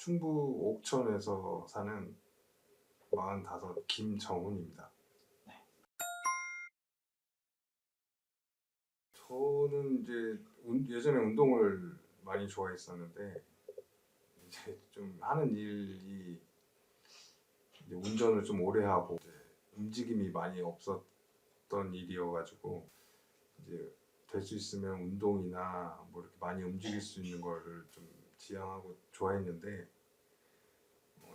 충북 옥천에서 사는 45 김정훈입니다. 저는 이제 운- 예전에 운동을 많이 좋아했었는데 이제 좀 하는 일이 운전을 좀 오래 하고 움직임이 많이 없었던 일이어가지고 이제 될 수 있으면 운동이나 뭐 이렇게 많이 움직일 수 있는 거를 좀 지향하고 좋아했는데 어,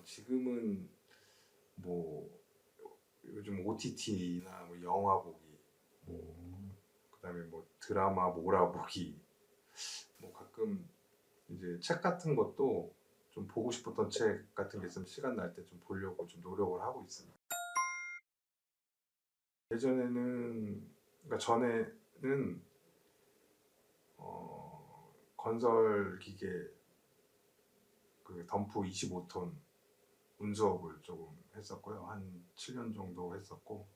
지금은 뭐 요즘 OTT나 뭐 영화 보기, 뭐 그다음에 뭐 드라마 몰아 보기, 뭐 가끔 이제 책 같은 것도 좀 보고 싶었던 책 같은 게 있으면 시간 날 때 좀 보려고 좀 노력을 하고 있습니다. 예전에는 그러니까 전에는 어, 건설 기계 그 덤프 25톤 운수업을 조금 했었고요. 한 7년 정도 했었고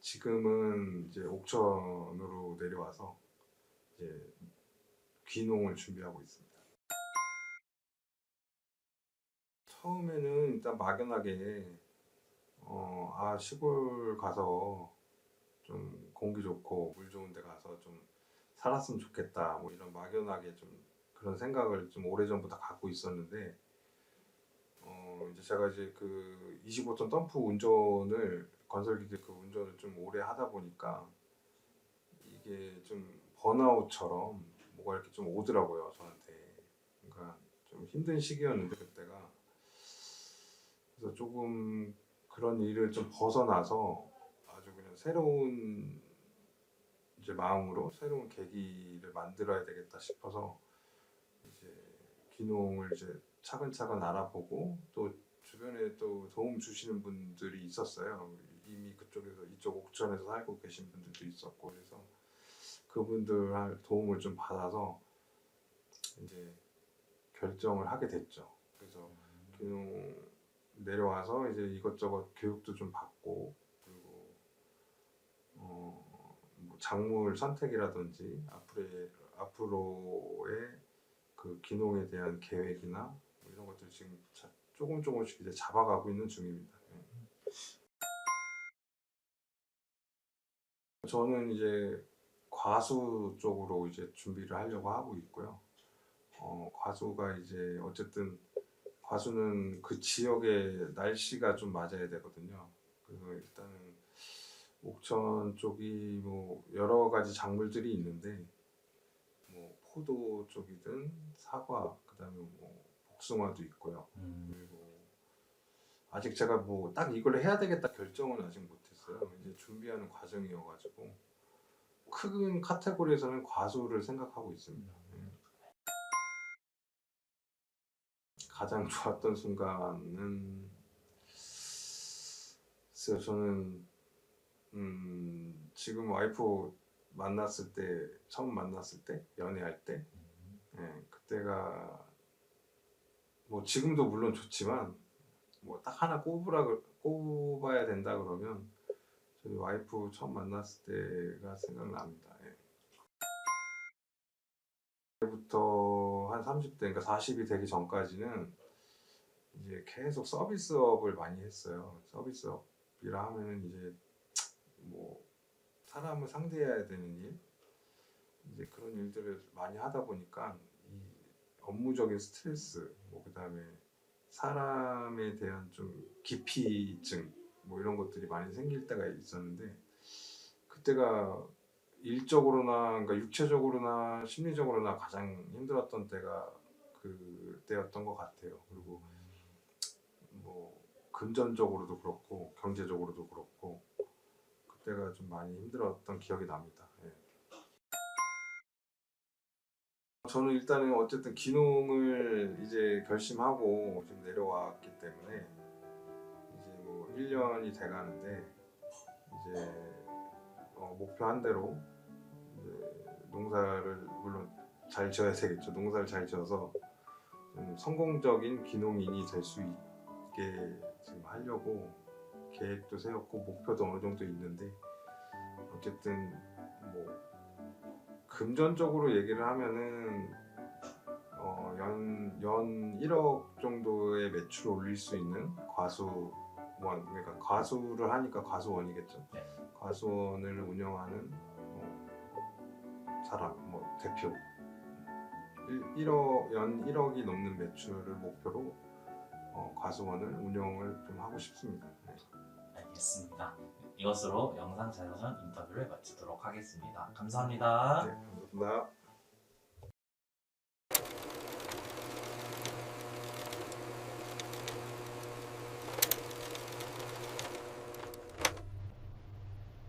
지금은 이제 옥천으로 내려와서 이제 귀농을 준비하고 있습니다. 처음에는 일단 막연하게 어, 아 시골 가서 좀 공기 좋고 물 좋은 데 가서 좀 살았으면 좋겠다 뭐 이런 막연하게 좀 그런 생각을 좀 오래전부터 갖고 있었는데 어 이제 제가 이제 그 25톤 덤프 운전을 건설기계 그 운전을 좀 오래 하다 보니까 이게 좀 번아웃처럼 뭐가 이렇게 좀 오더라고요 저한테. 그러니까 좀 힘든 시기였는데 그때가. 그래서 조금 그런 일을 좀 벗어나서 아주 그냥 새로운 이제 마음으로 새로운 계기를 만들어야 되겠다 싶어서 이제 귀농을 이제 차근차근 알아보고 또 주변에 또 도움 주시는 분들이 있었어요. 이미 그쪽에서 이쪽 옥천에서 살고 계신 분들도 있었고 그래서 그분들 도움을 좀 받아서 이제 결정을 하게 됐죠. 그래서 귀농 내려와서 이제 이것저것 교육도 좀 받고 그리고 어, 뭐 작물 선택이라든지 앞으로의 앞으로의 그 기농에 대한 계획이나 뭐 이런 것들 지금 자- 조금 조금씩 이제 잡아가고 있는 중입니다. 예. 저는 이제 과수 쪽으로 이제 준비를 하려고 하고 있고요. 어, 과수가 이제 어쨌든 과수는 그 지역의 날씨가 좀 맞아야 되거든요. 그래서 일단은 옥천 쪽이 뭐 여러 가지 작물들이 있는데 뭐 포도 쪽이든 사과 그다음에 뭐 복숭아도 있고요. 그리고 아직 제가 뭐 딱 이걸 해야 되겠다 결정은 아직 못했어요. 이제 준비하는 과정이어가지고 큰 카테고리에서는 과수를 생각하고 있습니다. 예. 가장 좋았던 순간은 글쎄요 저는 음, 지금 와이프 만났을 때 처음 만났을 때 연애할 때 예, 그때가 뭐 지금도 물론 좋지만 뭐 딱 하나 꼽으라 그- 꼽아야 된다 그러면 저희 와이프 처음 만났을 때가 생각납니다. 예. 그때부터 한 30대 그러니까 40이 되기 전까지는 이제 계속 서비스업을 많이 했어요. 서비스업이라 하면은 이제 뭐 사람을 상대해야 되는 일 이제 그런 일들을 많이 하다 보니까 이 업무적인 스트레스 뭐 그다음에 사람에 대한 좀 기피증 뭐 이런 것들이 많이 생길 때가 있었는데 그때가 일적으로나 그러니까 육체적으로나 심리적으로나 가장 힘들었던 때가 그때였던 것 같아요. 그리고 뭐 금전적으로도 그렇고 경제적으로도 그렇고 그때가 좀 많이 힘들었던 기억이 납니다. 예. 저는 일단은 어쨌든 기농을 이제 결심하고 지금 내려왔기 때문에 이제 뭐 1년이 돼 가는데 이제 어, 목표 한 대로 이제 농사를 물론 잘 지어야 되겠죠. 농사를 잘 지어서 좀 성공적인 기농인이 될 수 있게 지금 하려고 계획도 세웠고 목표도 어느 정도 있는데 어쨌든 뭐 금전적으로 얘기를 하면은 어, 연 연 1억 정도의 매출을 올릴 수 있는 과수 원 그러니까 과수를 하니까 과수원이겠죠. 네. 과수원을 운영하는 뭐 사람, 뭐 대표 1, 1억 연 1억이 넘는 매출을 목표로 어, 과수원을 운영을 좀 하고 싶습니다. 네. 알겠습니다. 이것으로 영상 자료전 인터뷰를 마치도록 하겠습니다. 감사합니다. 네, 감사합니다.